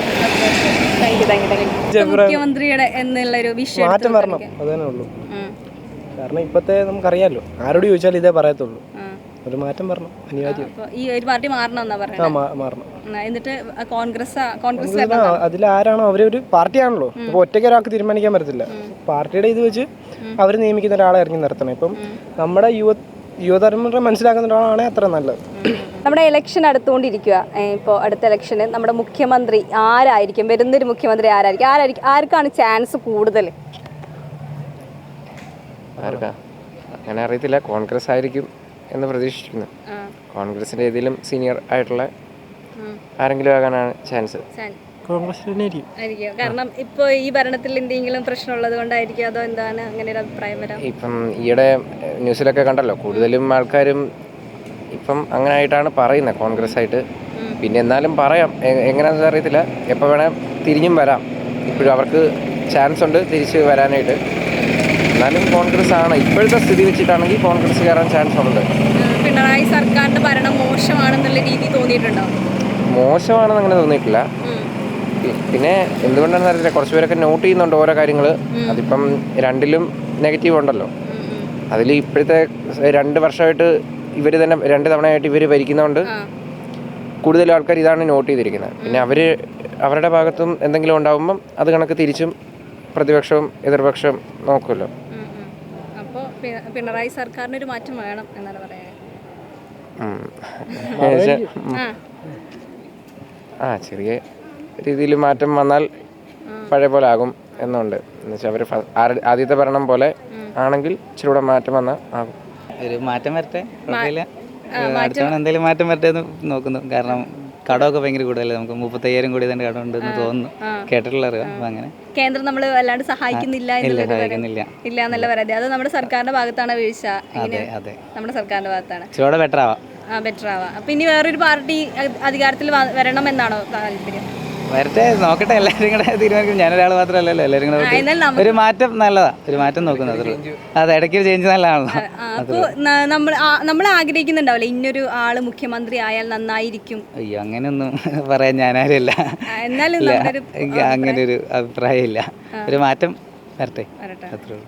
മുഖ്യമന്ത്രിയുടെ എന്നുള്ളൊരു വിഷയം മാറ്റം വരണം സംസാരിക്കാം. ഉള്ളൂ. കാരണം ഇപ്പത്തെ നമുക്കറിയാലോ ആരോട് ചോദിച്ചാലും ഇതേ പറയത്തുള്ളൂ. ഒരു മാറ്റം വരണം അനിവാര്യം. ഈ ഒരു പാർട്ടി മാറണം എന്നിട്ട് കോൺഗ്രസ് കോൺഗ്രസ് അതിൽ ആരാണോ അവരൊരു പാർട്ടിയാണല്ലോ. അപ്പൊ ഒറ്റയ്ക്ക് ഒരാൾക്ക് തീരുമാനിക്കാൻ പറ്റത്തില്ല. പാർട്ടിയുടെ ഇത് വെച്ച് അവർ നിയമിക്കുന്ന ഒരാളെ ഇറങ്ങി നിർത്തണം. ഇപ്പം നമ്മുടെ യുവ യുവതലമുറ മനസ്സിലാക്കുന്ന ഒരാളാണ് അത്ര നല്ലത്. നമ്മുടെ ഇലക്ഷൻ അടുത്തുകൊണ്ടിരിക്കുക. ഇപ്പോൾ അടുത്ത ഇലക്ഷന് നമ്മുടെ മുഖ്യമന്ത്രി ആരായിരിക്കും? വരുന്നൊരു മുഖ്യമന്ത്രി ആരായിരിക്കും? ആരായിരിക്കും? ആർക്കാണ് ചാൻസ് കൂടുതൽ? ആർക്കാ? അങ്ങനെ അറിയത്തില്ല. കോൺഗ്രസ് ആയിരിക്കും എന്ന് പ്രതീക്ഷിക്കുന്നു കോൺഗ്രസിന്റെ ഏതെങ്കിലും സീനിയർ ആയിട്ടുള്ള ആരെങ്കിലും ആകാനാണ് ചാൻസ് കോൺഗ്രസ് തന്നെ ആയിരിക്കും. ആയിരിക്കും കാരണം ഇപ്പോൾ ഈ ഭരണത്തിൽ എന്തെങ്കിലും പ്രശ്നമുള്ളത് കൊണ്ടായിരിക്കും അതോ എന്താണ് അങ്ങനെ ഒരു അഭിപ്രായം വരാം? ഇപ്പം ഈയിടെ ന്യൂസിലൊക്കെ കണ്ടല്ലോ കൂടുതലും ആൾക്കാരും ഇപ്പം അങ്ങനെ ആയിട്ടാണ് പറയുന്നത് കോൺഗ്രസ് ആയിട്ട് പിന്നെ എന്നാലും പറയാം എങ്ങനെയാണെന്ന് അറിയത്തില്ല. എപ്പോൾ വേണേ തിരിഞ്ഞും വരാം. ഇപ്പോഴും അവർക്ക് ചാൻസ് ഉണ്ട് തിരിച്ച് വരാനായിട്ട്. എന്നാലും കോൺഗ്രസ് ആണ് ഇപ്പോഴത്തെ സ്ഥിതി വെച്ചിട്ടാണെങ്കിൽ കോൺഗ്രസ് കയറാൻ ചാൻസ് ഉണ്ട്. പിണറായി സർക്കാരിന്റെ ഭരണം മോശമാണെന്നുള്ള രീതി തോന്നിയിട്ടുണ്ടോ? മോശമാണെന്ന് അങ്ങനെ തോന്നിയിട്ടില്ല. പിന്നെ എന്തുകൊണ്ടാണെന്ന് അറിയില്ല കുറച്ച് പേരൊക്കെ നോട്ട് ചെയ്യുന്നുണ്ട് ഓരോ കാര്യങ്ങൾ അതിപ്പം രണ്ടിലും നെഗറ്റീവ് ഉണ്ടല്ലോ. അതിൽ ഇപ്പോഴത്തെ രണ്ട് വർഷമായിട്ട് ഇവർ തന്നെ രണ്ട് തവണയായിട്ട് ഇവർ ഭരിക്കുന്നതുകൊണ്ട് കൂടുതൽ ആൾക്കാർ ഇതാണ് നോട്ട് ചെയ്തിരിക്കുന്നത്. പിന്നെ അവർ അവരുടെ ഭാഗത്തും എന്തെങ്കിലും ഉണ്ടാകുമ്പം അത് കണക്ക് തിരിച്ചും പ്രതിപക്ഷവും എതിർപക്ഷവും നോക്കുമല്ലോ. അപ്പോൾ പിണറായി സർക്കാരിന് ഒരു മാറ്റം വേണം എന്നാണ് പറയാൻ. ആ. ആ ചെറിയ രീതിയിൽ മാറ്റം വന്നാൽ പഴയ പോലെ ആകും എന്നുണ്ട്. എന്നുവെച്ചാൽ അവർ ആദ്യത്തെ ഭരണം പോലെ ആണെങ്കിൽ ഇച്ചിരി കൂടെ മാറ്റം വന്നാൽ ആകും. ഒരു മാറ്റം വരട്ടെ? അടുത്തവണ അടുത്ത എന്തെങ്കിലും മാറ്റം വരട്ടെ എന്ന് നോക്കുന്നു. കാരണം കടമൊക്കെ ഭയങ്കര കൂടുതലല്ലേ? നമുക്ക് മുപ്പത്തയ്യായിരം കോടി തന്നെ കടം ഉണ്ടെന്ന് തോന്നുന്നു. കേട്ടിട്ടുള്ള അറിയാം അപ്പം അങ്ങനെ. കേന്ദ്രം നമ്മൾ വല്ലാണ്ട് സഹായിക്കുന്നില്ല ഇല്ല എന്നുള്ളൊരു സഹായിക്കുന്നില്ല. ഇല്ല എന്നല്ല പറയാതെ. അത് നമ്മുടെ സർക്കാരിന്റെ ഭാഗത്താണ് വീഴ്ച അതെ അതെ. നമ്മുടെ സർക്കാരിന്റെ ഭാഗത്താണ്. ബെറ്റർ ആവാം. ആ ബെറ്റർ ആവാം. അപ്പൊ ഇനി വേറൊരു പാർട്ടി അധികാരത്തിൽ വരണം എന്നാണോ താല്പര്യം? വരട്ടെ നോക്കട്ടെ എല്ലാവരും കൂടെ തീരുമാനിക്കും. ഞാനൊരാൾ മാത്രമല്ലല്ലോ എല്ലാവരും കൂടെ. ഒരു മാറ്റം നല്ലതാ ഒരു മാറ്റം നോക്കുന്നത് അത്രേ ഉള്ളൂ. അതെ ഇടയ്ക്ക് ഒരു ചേഞ്ച് നല്ലതാണല്ലോ നമ്മൾ നമ്മൾ ആഗ്രഹിക്കുന്നുണ്ടാവില്ലേ ഇന്നൊരു ആൾ മുഖ്യമന്ത്രി ആയാൽ നന്നായിരിക്കും? അയ്യോ അങ്ങനെയൊന്നും പറയാൻ ഞാനാരുമല്ല. എന്നാലും അങ്ങനെ ഒരു അഭിപ്രായം. ഇല്ല ഒരു മാറ്റം വരട്ടെ വരട്ടെ. അത്രേ ഉള്ളൂ.